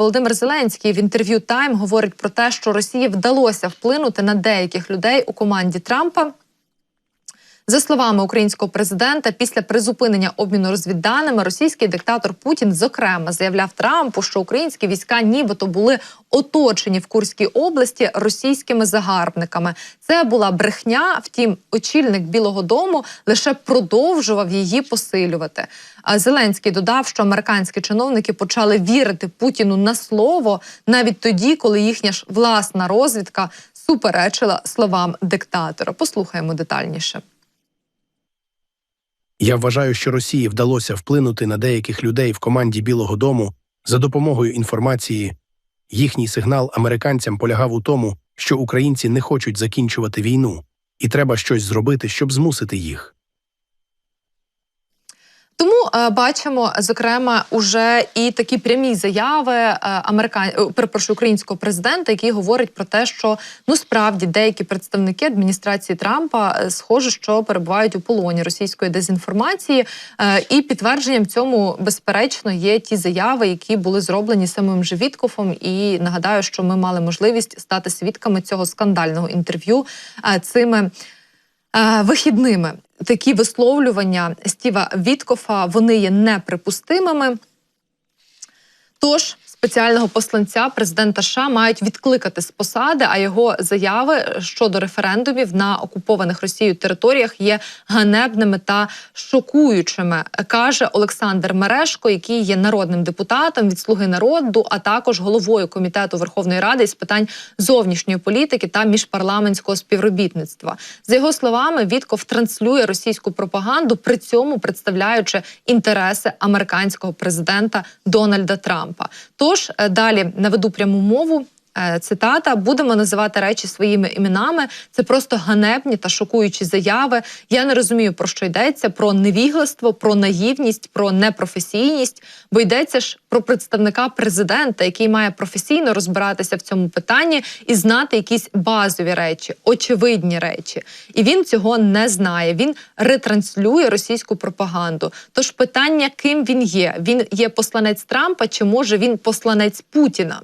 Володимир Зеленський в інтерв'ю Тайм говорить про те, що Росії вдалося вплинути на деяких людей у команді Трампа. За словами українського президента, після призупинення обміну розвідданими російський диктатор Путін зокрема заявляв Трампу, що українські війська, нібито були оточені в Курській області російськими загарбниками. Це була брехня. Втім, очільник Білого Дому лише продовжував її посилювати. А Зеленський додав, що американські чиновники почали вірити Путіну на слово навіть тоді, коли їхня ж власна розвідка суперечила словам диктатора. Послухаємо детальніше. Я вважаю, що Росії вдалося вплинути на деяких людей в команді Білого Дому за допомогою інформації. Їхній сигнал американцям полягав у тому, що українці не хочуть закінчувати війну, і треба щось зробити, щоб змусити їх. Тому е, бачимо, зокрема, уже і такі прямі заяви е, американ... е, перепрошую, українського президента, який говорить про те, що ну справді деякі представники адміністрації Трампа е, схоже, що перебувають у полоні російської дезінформації, е, і підтвердженням цьому безперечно є ті заяви, які були зроблені самим же Віткофом. І нагадаю, що ми мали можливість стати свідками цього скандального інтерв'ю е, цими. Е, Вихідними такі висловлювання Стіва Віткофа вони є неприпустимими. Тож спеціального посланця президента США мають відкликати з посади, а його заяви щодо референдумів на окупованих Росією територіях є ганебними та шокуючими, каже Олександр Мерешко, який є народним депутатом від Слуги народу, а також головою комітету Верховної Ради з питань зовнішньої політики та міжпарламентського співробітництва. За його словами, Вітков транслює російську пропаганду, при цьому представляючи інтереси американського президента Дональда Трампа. Тож е, далі наведу пряму мову. Е, Цитата будемо називати речі своїми іменами. Це просто ганебні та шокуючі заяви. Я не розумію про що йдеться: про невігластво, про наївність, про непрофесійність. Бо йдеться ж про представника президента, який має професійно розбиратися в цьому питанні і знати якісь базові речі, очевидні речі. І він цього не знає. Він ретранслює російську пропаганду. Тож питання, ким він є? Він є посланець Трампа, чи може він посланець Путіна?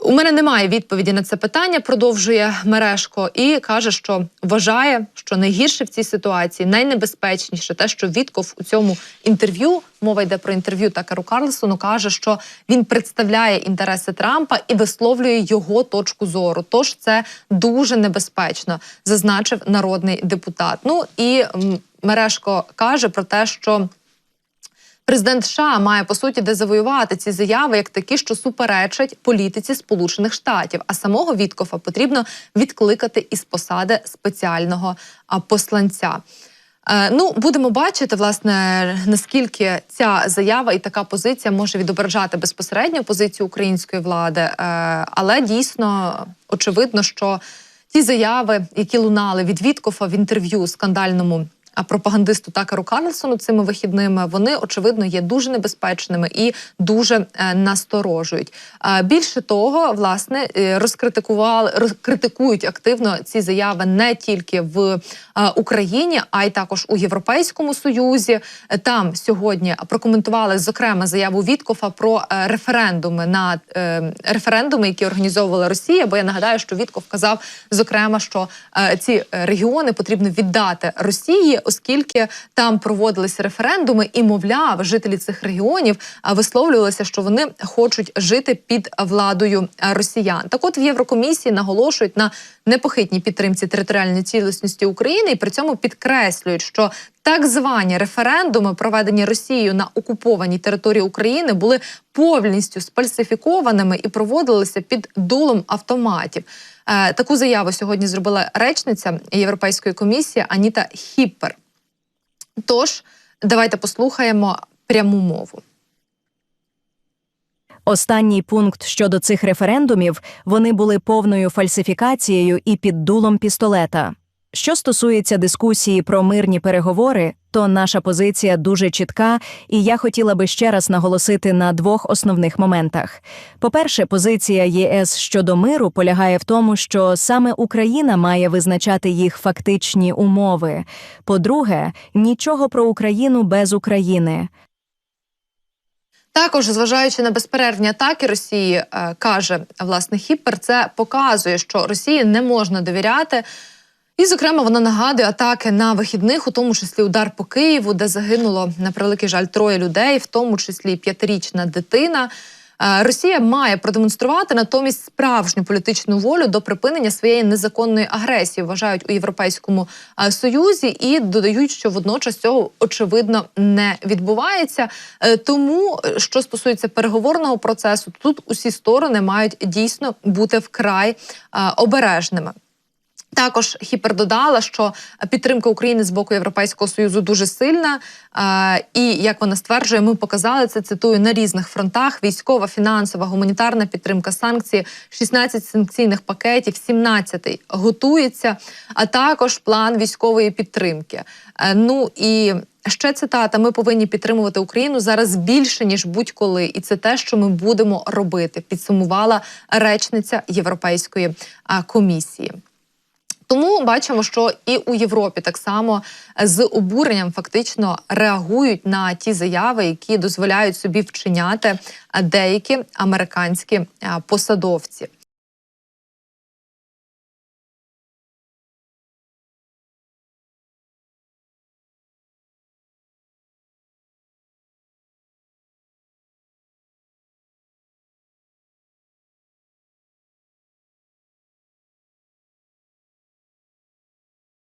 У мене немає відповіді на це питання. Продовжує мережко і каже, що вважає, що найгірше в цій ситуації, найнебезпечніше, те, що Вітков у цьому інтерв'ю мова йде про інтерв'ю Такеру Карлсону, каже, що він представляє інтереси Трампа і висловлює його точку зору. Тож це дуже небезпечно, зазначив народний депутат. Ну і м, мережко каже про те, що. Президент США має по суті дезавоювати ці заяви як такі, що суперечать політиці Сполучених Штатів. А самого Віткофа потрібно відкликати із посади спеціального посланця. Е, Ну, будемо бачити, власне, наскільки ця заява і така позиція може відображати безпосередньо позицію української влади, Е, але дійсно очевидно, що ті заяви, які лунали від Віткофа в інтерв'ю скандальному пропагандисту Такеру Карлсону цими вихідними вони очевидно є дуже небезпечними і дуже е, насторожують. Більше того, власне, е, розкритикували розкритикують активно ці заяви не тільки в е, Україні, а й також у Європейському Союзі. Там сьогодні прокоментували зокрема заяву Віткофа про референдуми на референдуми, які організовувала Росія. Бо я нагадаю, що Вітков казав зокрема, що ці регіони потрібно віддати Росії, оскільки там проводилися референдуми, і мовляв, жителі цих регіонів висловлювалися, що вони хочуть жити під владою росіян. Так, от в Єврокомісії наголошують на непохитній підтримці територіальної цілісності України і при цьому підкреслюють, що так звані референдуми, проведені Росією на окупованій території України, були повністю сфальсифікованими і проводилися під дулом автоматів. Е, Таку заяву сьогодні зробила речниця Європейської комісії Аніта Хіппер. Тож давайте послухаємо пряму мову. Останній пункт щодо цих референдумів вони були повною фальсифікацією і під дулом пістолета. Що стосується дискусії про мирні переговори, то наша позиція дуже чітка, і я хотіла би ще раз наголосити на двох основних моментах. По-перше, позиція ЄС щодо миру полягає в тому, що саме Україна має визначати їх фактичні умови. По-друге, нічого про Україну без України. Також, зважаючи на безперервні атаки Росії, е, каже власне Хіппер, це показує, що Росії не можна довіряти. І, зокрема, вона нагадує атаки на вихідних, у тому числі удар по Києву, де загинуло на превеликий жаль троє людей, в тому числі п'ятирічна дитина. Е, Росія має продемонструвати натомість справжню політичну волю до припинення своєї незаконної агресії, вважають у Європейському е, Союзі, і додають, що водночас цього очевидно не відбувається. Е, Тому, що стосується переговорного процесу, тут усі сторони мають дійсно бути вкрай обережними. Також Хіпер додала, що підтримка України з боку Європейського союзу дуже сильна. І як вона стверджує, ми показали це. Цитую на різних фронтах: військова, фінансова, гуманітарна підтримка, санкції, 16 санкційних пакетів, 17 готується, а також план військової підтримки. Е, Ну і ще цитата: ми повинні підтримувати Україну зараз більше ніж будь-коли, і це те, що ми будемо робити. Підсумувала речниця Європейської комісії. Тому бачимо, що і у Європі так само з обуренням фактично реагують на ті заяви, які дозволяють собі вчиняти деякі американські е, посадовці.